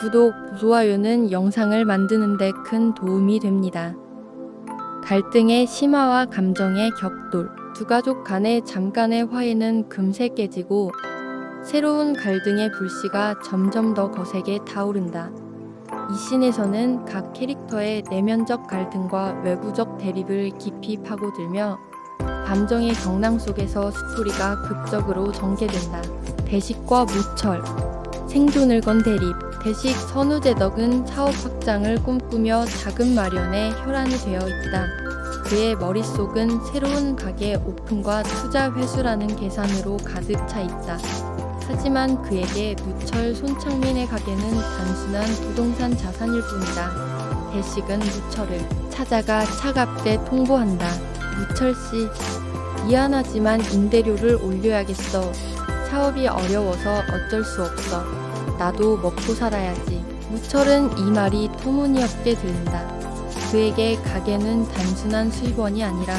구독, 좋아요는 영상을 만드는 데 큰 도움이 됩니다. 갈등의 심화와 감정의 격돌. 두 가족 간의 잠깐의 화해는 금세 깨지고 새로운 갈등의 불씨가 점점 더 거세게 타오른다. 이 씬에서는 각 캐릭터의 내면적 갈등과 외부적 대립을 깊이 파고들며 감정의 경랑 속에서 스토리가 극적으로 전개된다. 대식과 무철 생존을 건 대립 대식 선우재덕은 사업 확장을 꿈꾸며 자금 마련에 혈안이 되어 있다. 그의 머릿속은 새로운 가게 오픈과 투자 회수라는 계산으로 가득 차 있다. 하지만 그에게 무철 손창민의 가게는 단순한 부동산 자산일 뿐이다. 대식은 무철을 찾아가 차갑게 통보한다. 무철 씨, 미안하지만 임대료를 올려야겠어. 사업이 어려워서 어쩔 수 없어. 나도 먹고 살아야지. 무철은 이 말이 터무니없게 들린다. 그에게 가게는 단순한 수입원이 아니라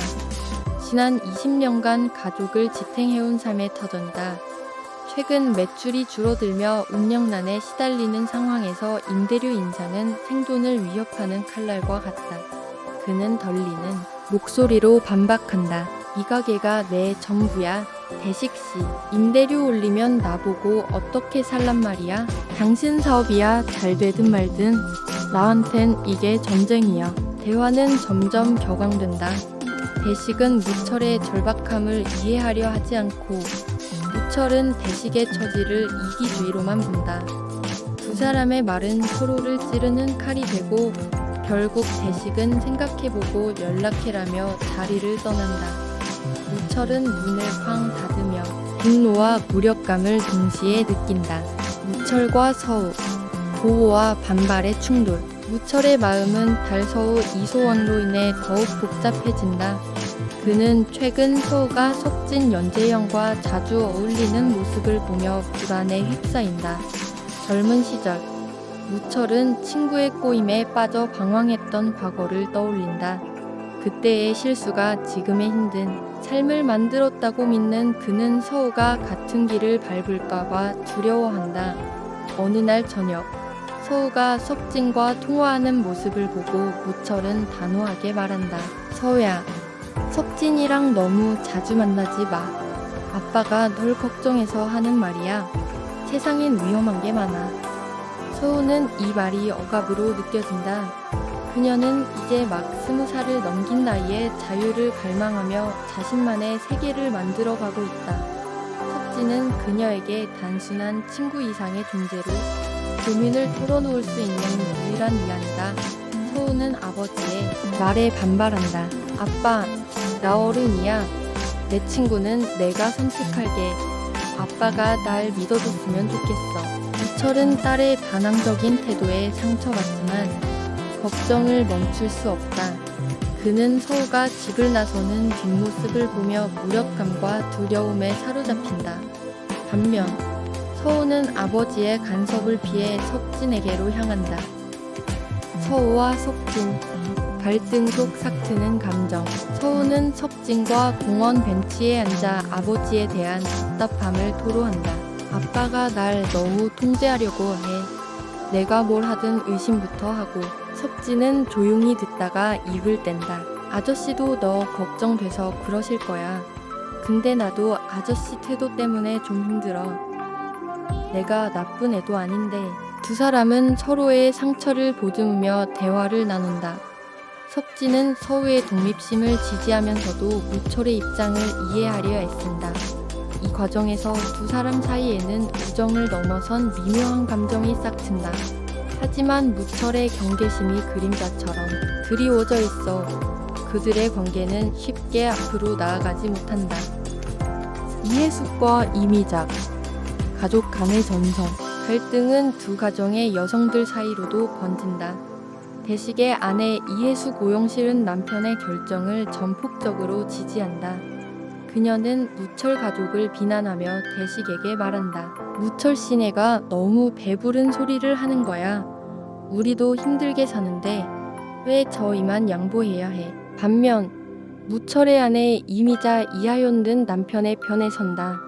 지난 20년간 가족을 지탱해온 삶의 터전이다. 최근 매출이 줄어들며 운영난에 시달리는 상황에서 임대료 인상은 생존을 위협하는 칼날과 같다. 그는 덜리는 목소리로 반박한다. 이 가게가 내 전부야. 대식씨, 임대료 올리면 나보고 어떻게 살란 말이야? 당신 사업이야. 잘 되든 말든. 나한텐 이게 전쟁이야. 대화는 점점 격앙된다. 대식은 무철의 절박함을 이해하려 하지 않고 무철은 대식의 처지를 이기주의로만 본다. 두 사람의 말은 서로를 찌르는 칼이 되고 결국 대식은 생각해보고 연락해라며 자리를 떠난다. 무철은 문을 쾅 닫으며 분노와 무력감을 동시에 느낀다. 무철과 서우, 보호와 반발의 충돌. 무철의 마음은 달서우 이소원로 인해 더욱 복잡해진다. 그는 최근 서우가 석진 연재영과 자주 어울리는 모습을 보며 불안에 휩싸인다. 젊은 시절, 무철은 친구의 꼬임에 빠져 방황했던 과거를 떠올린다. 그때의 실수가 지금의 힘든 삶을 만들었다고 믿는 그는 서우가 같은 길을 밟을까봐 두려워한다. 어느 날 저녁, 서우가 석진과 통화하는 모습을 보고 무철은 단호하게 말한다. 서우야, 석진이랑 너무 자주 만나지 마. 아빠가 널 걱정해서 하는 말이야. 세상엔 위험한 게 많아. 서우는 이 말이 억압으로 느껴진다. 그녀는 이제 막 스무 살을 넘긴 나이에 자유를 갈망하며 자신만의 세계를 만들어가고 있다. 석진은 그녀에게 단순한 친구 이상의 존재로 고민을 털어놓을 수 있는 유일한 위안이다. 서우는 아버지의 말에 반발한다. 아빠, 나 어른이야. 내 친구는 내가 선택할게. 아빠가 날 믿어줬으면 좋겠어. 이철은 딸의 반항적인 태도에 상처받지만 걱정을 멈출 수 없다. 그는 서우가 집을 나서는 뒷모습을 보며 무력감과 두려움에 사로잡힌다. 반면 서우는 아버지의 간섭을 피해 석진에게로 향한다. 서우와 석진 갈등 속 삭트는 감정. 서우는 석진과 공원 벤치에 앉아 아버지에 대한 답답함을 토로한다. 아빠가 날 너무 통제하려고 해. 내가 뭘 하든 의심부터 하고. 석진은 조용히 듣다가 입을 뗀다. 아저씨도 너 걱정돼서 그러실 거야. 근데 나도 아저씨 태도 때문에 좀 힘들어. 내가 나쁜 애도 아닌데. 두 사람은 서로의 상처를 보듬으며 대화를 나눈다. 석진은 서우의 독립심을 지지하면서도 무철의 입장을 이해하려 애쓴다. 이 과정에서 두 사람 사이에는 우정을 넘어선 미묘한 감정이 싹튼다. 하지만 무철의 경계심이 그림자처럼 드리워져 있어 그들의 관계는 쉽게 앞으로 나아가지 못한다. 이해숙과 이미작 가족 간의 전선 갈등은 두 가정의 여성들 사이로도 번진다. 대식의 아내 이해숙 오영실은 남편의 결정을 전폭적으로 지지한다. 그녀는 무철 가족을 비난하며 대식에게 말한다. 무철 씨네가 너무 배부른 소리를 하는 거야. 우리도 힘들게 사는데 왜 저희만 양보해야 해. 반면 무철의 아내 이미자 이하연은 남편의 편에 선다.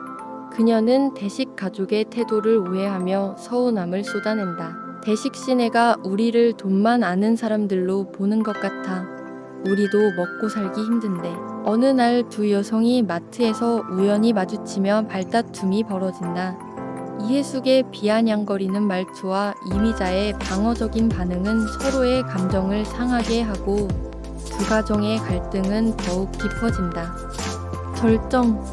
그녀는 대식 가족의 태도를 오해하며 서운함을 쏟아낸다. 대식 시내가 우리를 돈만 아는 사람들로 보는 것 같아. 우리도 먹고 살기 힘든데. 어느 날 두 여성이 마트에서 우연히 마주치며 발다툼이 벌어진다. 이해숙의 비아냥거리는 말투와 이미자의 방어적인 반응은 서로의 감정을 상하게 하고 두 가정의 갈등은 더욱 깊어진다. 절정,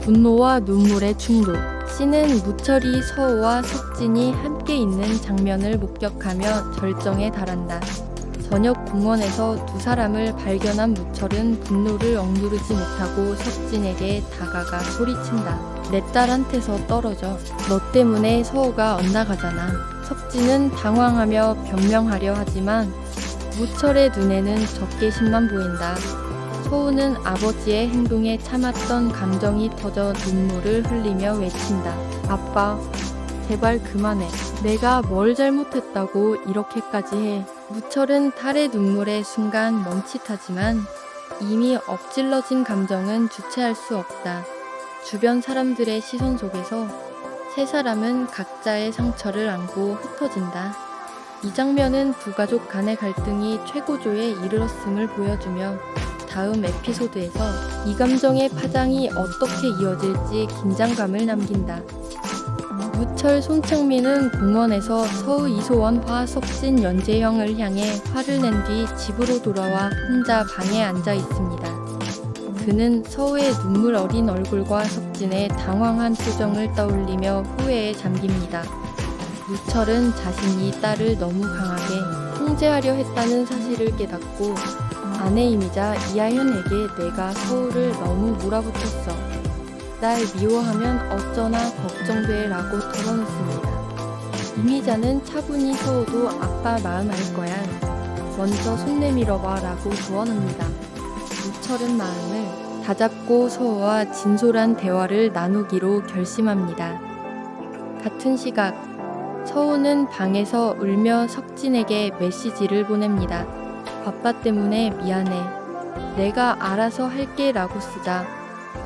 분노와 눈물의 충돌. 씨는 무철이 서우와 석진이 함께 있는 장면을 목격하며 절정에 달한다. 저녁 공원에서 두 사람을 발견한 무철은 분노를 억누르지 못하고 석진에게 다가가 소리친다. 내 딸한테서 떨어져. 너 때문에 서우가 엇나가잖아. 석진은 당황하며 변명하려 하지만 무철의 눈에는 적개심만 보인다. 소우는 아버지의 행동에 참았던 감정이 터져 눈물을 흘리며 외친다. 아빠, 제발 그만해. 내가 뭘 잘못했다고 이렇게까지 해. 무철은 탈의 눈물의 순간 멈칫하지만 이미 엎질러진 감정은 주체할 수 없다. 주변 사람들의 시선 속에서 세 사람은 각자의 상처를 안고 흩어진다. 이 장면은 두 가족 간의 갈등이 최고조에 이르렀음을 보여주며 다음 에피소드에서 이 감정의 파장이 어떻게 이어질지 긴장감을 남긴다. 무철 손창민은 공원에서 서우 이소원 화석진 연재형을 향해 화를 낸 뒤 집으로 돌아와 혼자 방에 앉아 있습니다. 그는 서우의 눈물 어린 얼굴과 석진의 당황한 표정을 떠올리며 후회에 잠깁니다. 무철은 자신이 딸을 너무 강하게 통제하려 했다는 사실을 깨닫고 아내임이자 이하연에게 내가 서우를 너무 몰아붙였어. 날 미워하면 어쩌나 걱정돼 라고 털어놓습니다. 이미자는 차분히 서우도 아빠 마음 알 거야. 먼저 손 내밀어봐 라고 조언합니다. 무철은 마음을 다잡고 서우와 진솔한 대화를 나누기로 결심합니다. 같은 시각 서우는 방에서 울며 석진에게 메시지를 보냅니다. 바빠 때문에 미안해. 내가 알아서 할게 라고 쓰자.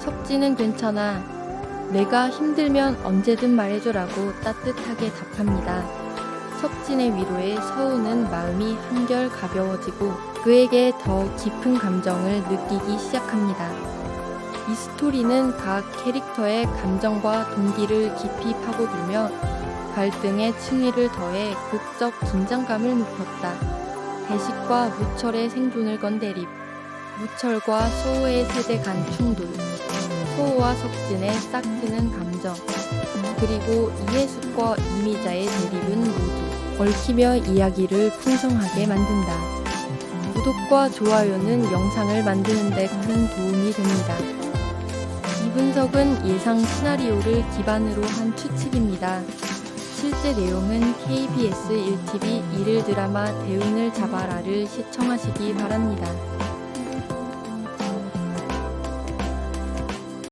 석진은 괜찮아. 내가 힘들면 언제든 말해줘라고 따뜻하게 답합니다. 석진의 위로에 서우는 마음이 한결 가벼워지고 그에게 더 깊은 감정을 느끼기 시작합니다. 이 스토리는 각 캐릭터의 감정과 동기를 깊이 파고들며 갈등의 층위를 더해 극적 긴장감을 높였다. 대식과 무철의 생존을 건 대립, 무철과 소우의 세대 간 충돌, 소우와 석진의 싹트는 감정, 그리고 이해숙과 이미자의 대립은 모두 얽히며 이야기를 풍성하게 만든다. 구독과 좋아요는 영상을 만드는 데 큰 도움이 됩니다. 이 분석은 예상 시나리오를 기반으로 한 추측입니다. 실제 내용은 KBS 1TV 일일 드라마 대운을 잡아라를 시청하시기 바랍니다.